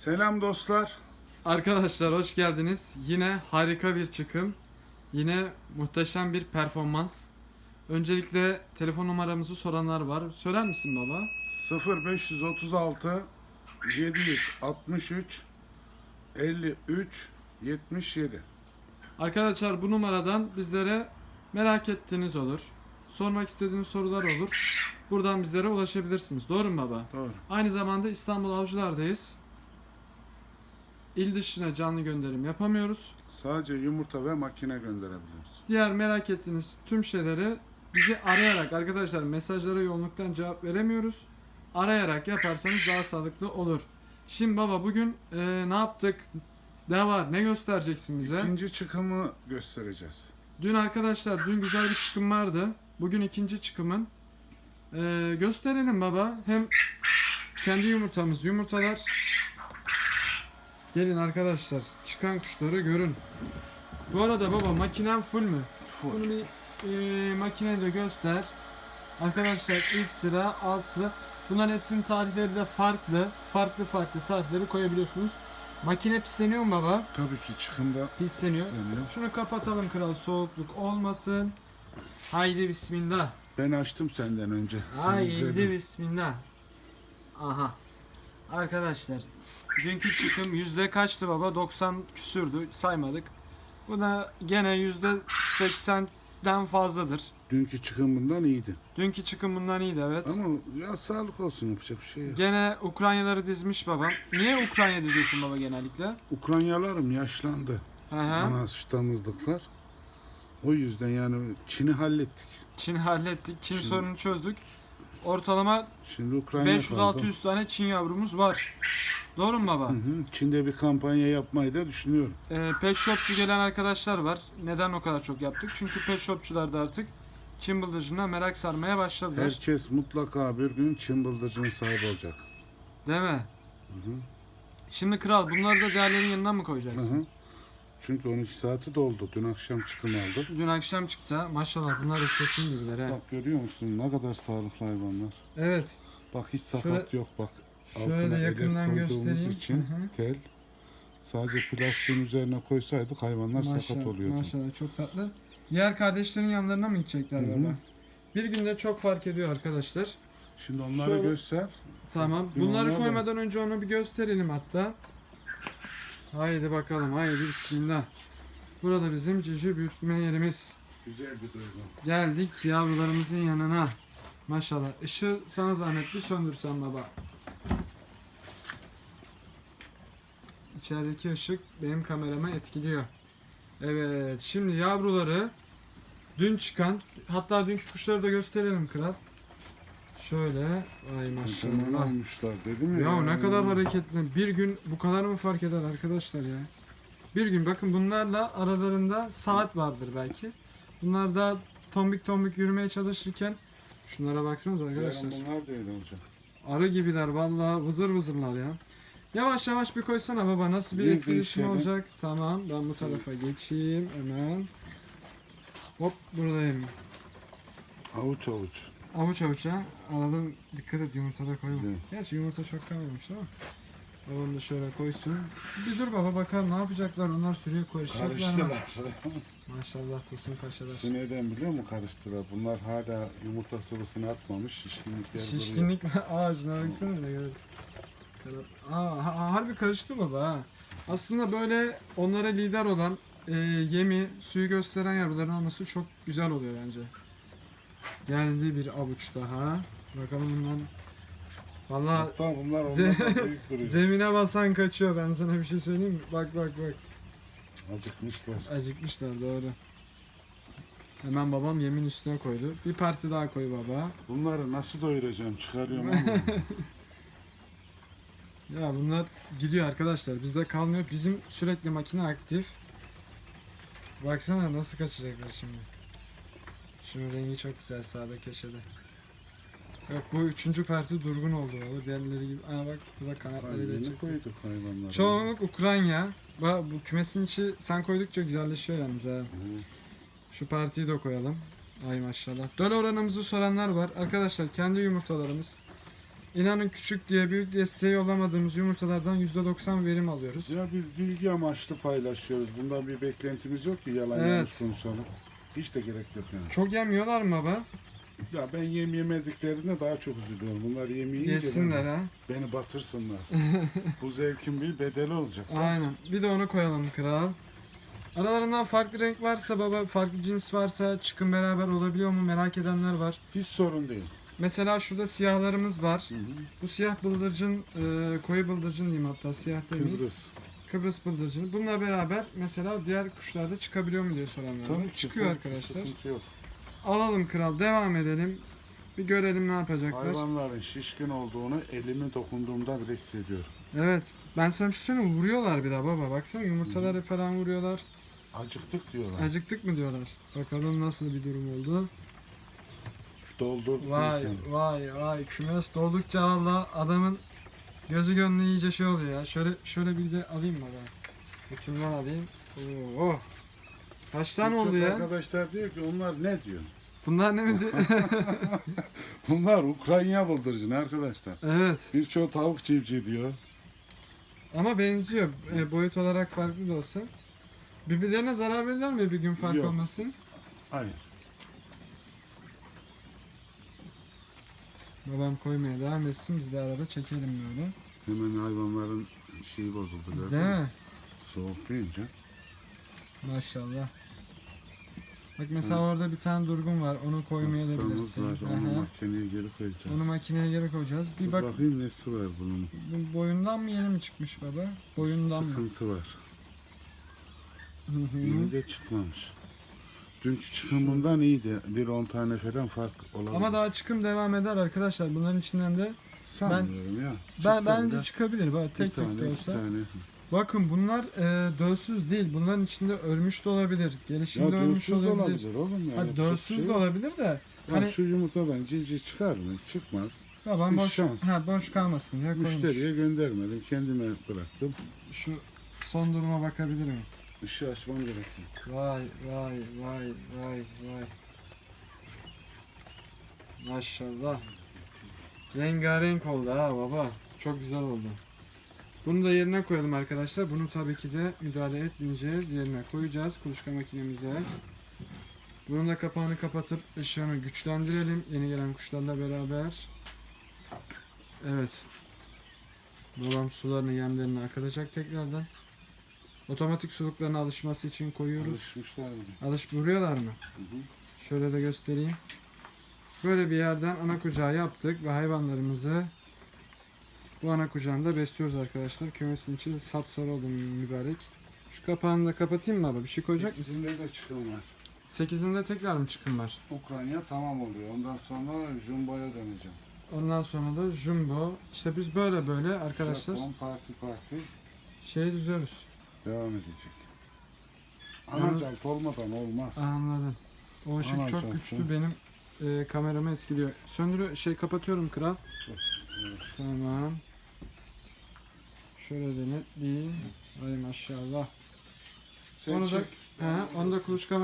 Selam dostlar. Arkadaşlar hoş geldiniz. Yine harika bir çıkım. Yine muhteşem bir performans. Öncelikle telefon numaramızı soranlar var. Söyler misin baba? 0536 763 53 77. Arkadaşlar bu numaradan bizlere merak ettiğiniz olur. Sormak istediğiniz sorular olur. Buradan bizlere ulaşabilirsiniz. Doğru mu baba? Doğru. Aynı zamanda İstanbul Avcılar'dayız. İl dışına canlı gönderim yapamıyoruz. Sadece yumurta ve makine gönderebiliriz. Diğer merak ettiğiniz tüm şeyleri bizi arayarak arkadaşlar mesajlara yoğunluktan cevap veremiyoruz. Arayarak yaparsanız daha sağlıklı olur. Şimdi baba bugün e, ne yaptık? Ne var? Ne göstereceksin bize? İkinci çıkımı göstereceğiz. Dün arkadaşlar dün güzel bir çıkım vardı. Bugün ikinci çıkımın. E, gösterelim baba. Hem kendi yumurtamız yumurtalar. Gelin arkadaşlar çıkan kuşları görün. Bu arada baba makinen full mü? Full. Bunu bir e, makinede göster. Arkadaşlar ilk sıra, alt sıra. Bunların hepsinin tarihleri de farklı. Farklı farklı tarihleri koyabiliyorsunuz. Makine pisleniyor mu baba? Tabii ki çıkımda Pisleniyor. pisleniyor. Şunu kapatalım kral soğukluk olmasın. Haydi bismillah. ben açtım senden önce. Haydi bismillah. Aha. Arkadaşlar dünkü çıkım yüzde kaçtı baba? 90 küsürdü saymadık. Bu da gene yüzde 80'den fazladır. Dünkü çıkım bundan iyiydi. Dünkü çıkım bundan iyiydi evet. Ama ya sağlık olsun yapacak bir şey yok. Gene Ukraynaları dizmiş babam. Niye Ukrayna diziyorsun baba genellikle? Ukraynalarım yaşlandı. Hı hı. Ana damızlıklar. O yüzden yani Çin'i hallettik. Çin hallettik. Çin Çin- sorununu çözdük. Ortalama Şimdi Ukrayna kaldı. 500-600 tane Çin yavrumuz var. Doğru mu baba? Hı hı. Çin'de bir kampanya yapmayı da düşünüyorum. Ee, pet shopçu gelen arkadaşlar var. Neden o kadar çok yaptık? Çünkü pet shopçular da artık Çin bıldırcına merak sarmaya başladılar. Herkes mutlaka bir gün Çin bıldırcının sahibi olacak. Değil mi? Hı hı. Şimdi kral bunları da değerlerin yanına mı Hı koyacaksın? hı. Çünkü 12 saati doldu. Dün akşam çıkım aldım. Dün akşam çıktı. Maşallah bunlar kesin gibiler. Bak görüyor musun ne kadar sağlıklı hayvanlar. Evet. Bak hiç sakat Şöyle- yok bak. Şöyle Altına yakından elek koyduğumuz göstereyim. için Hı hı. tel. Sadece plastiğin üzerine koysaydık hayvanlar sakat oluyordu. Maşallah çok tatlı. Diğer kardeşlerin yanlarına mı gidecekler Hı hı. baba? Bir günde çok fark ediyor arkadaşlar. Şimdi onları Şöyle- göster. Tamam. Bunları da- koymadan önce onu bir gösterelim hatta. Haydi bakalım. Haydi bismillah. Burada bizim civciv büyütme yerimiz. Güzel bir duygu. Geldik yavrularımızın yanına. Maşallah. Işığı sana zahmet bir söndürsen baba. İçerideki ışık benim kamerama etkiliyor. Evet. Şimdi yavruları dün çıkan hatta dünkü kuşları da gösterelim kral. Şöyle. Ay maşallah. olmuşlar dedim ya. Ya ne kadar hareketli. Bir gün bu kadar mı fark eder arkadaşlar ya? Bir gün bakın bunlarla aralarında saat vardır belki. Bunlar da tombik tombik yürümeye çalışırken şunlara baksanız arkadaşlar. Bunlar da öyle olacak. Arı gibiler vallahi vızır vızırlar ya. Yavaş yavaş bir koysana baba nasıl bir Bir etkileşim değişelim. olacak? Tamam ben bu tarafa geçeyim hemen. Hop buradayım. Avuç avuç. Avuç avuç ha. Aradım dikkat et yumurtada koyma. Evet. Gerçi yumurta çok kalmamış ama. Babam da şöyle koysun. Bir dur baba bakalım ne yapacaklar onlar sürüye karışacaklar mı? Karıştılar. Maşallah Tosun paşalar. Şu neden biliyor musun karıştılar? Bunlar hala yumurta sıvısını atmamış. Şişkinlikler. Şişkinlik mi? Aa şuna baksana ne kadar. Aa ha- harbi karıştı baba ha. Aslında böyle onlara lider olan e, yemi, suyu gösteren yavruların olması çok güzel oluyor bence. Geldi bir avuç daha. Bakalım bundan. Vallahi Hatta bunlar ondan da büyük duruyor. Zemine basan kaçıyor ben sana bir şey söyleyeyim mi? Bak bak bak. Acıkmışlar. Acıkmışlar doğru. Hemen babam yemin üstüne koydu. Bir parti daha koy baba. Bunları nasıl doyuracağım? Çıkarıyorum ama. Ya bunlar gidiyor arkadaşlar. Bizde kalmıyor. Bizim sürekli makine aktif. Baksana nasıl kaçacaklar şimdi. Şunun rengi çok güzel sağda köşede. Yok bu üçüncü parti durgun oldu baba. Diğerleri gibi. Aa bak burada kanatları da Yeni çıktı. koyduk hayvanları. Çoğunluk Ukrayna. Bak bu kümesin içi sen koydukça güzelleşiyor yalnız ha. Evet. Şu partiyi de koyalım. Ay maşallah. Döl oranımızı soranlar var. Arkadaşlar kendi yumurtalarımız. İnanın küçük diye büyük diye size yollamadığımız yumurtalardan %90 verim alıyoruz. Ya biz bilgi amaçlı paylaşıyoruz. Bundan bir beklentimiz yok ki yalan Evet. yanlış konuşalım. Hiç de gerek yok yani. Çok yemiyorlar mı baba? Ya ben yem yemediklerine daha çok üzülüyorum. Bunlar yemeyince Yesinler ha. beni, batırsınlar. Bu zevkin bir bedeli olacak. Aynen. Bir de onu koyalım kral. Aralarından farklı renk varsa baba, farklı cins varsa çıkın beraber olabiliyor mu merak edenler var. Hiç sorun değil. Mesela şurada siyahlarımız var. Hı hı. Bu siyah bıldırcın, e, koyu bıldırcın diyeyim hatta siyah demeyeyim. Kıbrıs. Kıbrıs bıldırcını. Bununla beraber mesela diğer kuşlarda çıkabiliyor mu diye soranlar var. Tabii Çıkıyor tabii, arkadaşlar. Sıkıntı yok. Alalım kral, devam edelim. Bir görelim ne yapacaklar. Hayvanların şişkin olduğunu elimi dokunduğumda bile hissediyorum. Evet. Ben sana bir şey söyleyeyim mi? Vuruyorlar bir daha baba. Baksana yumurtaları falan vuruyorlar. Acıktık diyorlar. Acıktık mı diyorlar. Bakalım nasıl bir durum oldu. Doldurduk. Vay ülkemi. vay vay. Kümes doldukça valla adamın gözü gönlü iyice şey oluyor ya. Şöyle şöyle bir de alayım mı ben? Bütünden alayım. Oo. Kaç tane Birçok oldu ya? Arkadaşlar diyor ki onlar ne diyor? Bunlar ne mi? Bunlar Ukrayna bıldırcını arkadaşlar. evet. Birçoğu tavuk civciv diyor. Ama benziyor. E, boyut olarak farklı da olsa. Birbirlerine zarar verirler mi bir gün fark Yok. olmasın? Hayır. Babam koymaya devam etsin. Biz de arada çekelim böyle. Hemen hayvanların şeyi bozuldu gördün Değil mü? mi? Soğuk deyince. Maşallah. Bak mesela orada bir tane durgun var. Onu Hastamız koymayabilirsin. var. Onu hı. makineye geri koyacağız. Onu makineye geri koyacağız. Bir Dur bak bakayım nesi var bunun. bu boyundan mı yeni mi çıkmış baba? Boyundan mı? Sıkıntı var. Hı hı. Yeni de çıkmamış. Dünkü çıkım bundan iyiydi. Bir 10 tane falan fark olabilir. Ama daha çıkım devam eder arkadaşlar. Bunların içinden de Sanmıyorum ya. ben bence çıkabilir. Bak tek tek tane, de iki olsa. tane. Bakın bunlar e, dölsüz değil. Bunların içinde ölmüş de olabilir. Ya Gelişimde ölmüş dölsüz de olabilir. olabilir oğlum ya. Ha, dölsüz şey de olabilir de. Ya Hani şu yumurtadan civciv çıkar mı? Çıkmaz. babam bir boş, şans. ha, boş kalmasın diye koymuş. Müşteriye göndermedim. Kendime bıraktım. Şu son duruma bakabilir miyim? Işığı açmam gerekiyor. Vay vay vay vay vay. Maşallah. Rengarenk oldu ha baba. Çok güzel oldu. Bunu da yerine koyalım arkadaşlar. Bunu tabii ki de müdahale etmeyeceğiz. Yerine koyacağız kuluçka makinemize. Bunun da kapağını kapatıp ışığını güçlendirelim. Yeni gelen kuşlarla beraber. Evet. Babam sularını yemlerini akıtacak tekrardan. Otomatik suluklarına alışması için koyuyoruz. Alışmışlar mı? Alış vuruyorlar mı? Hı hı. Şöyle de göstereyim. Böyle bir yerden ana kucağı yaptık ve hayvanlarımızı bu ana kucağında besliyoruz arkadaşlar. Kümesin içi sapsarı oldu mübarek. Şu kapağını da kapatayım mı abi? Bir şey koyacak mısın? Sekizinde de çıkım var. 8'inde tekrar mı çıkım var? Ukrayna tamam oluyor. Ondan sonra Jumbo'ya döneceğim. Ondan sonra da jumbo. İşte biz böyle böyle arkadaşlar Japon parti parti şey düzüyoruz. Devam edecek. Anacalt olmadan olmaz. Anladım. O ışık Aman çok güçlü benim e, kameramı etkiliyor. Söndürü şey kapatıyorum kral. Evet. Tamam. Şöyle de netleyeyim. Ay maşallah. Sen Onu da çek. he, onu da kuluçka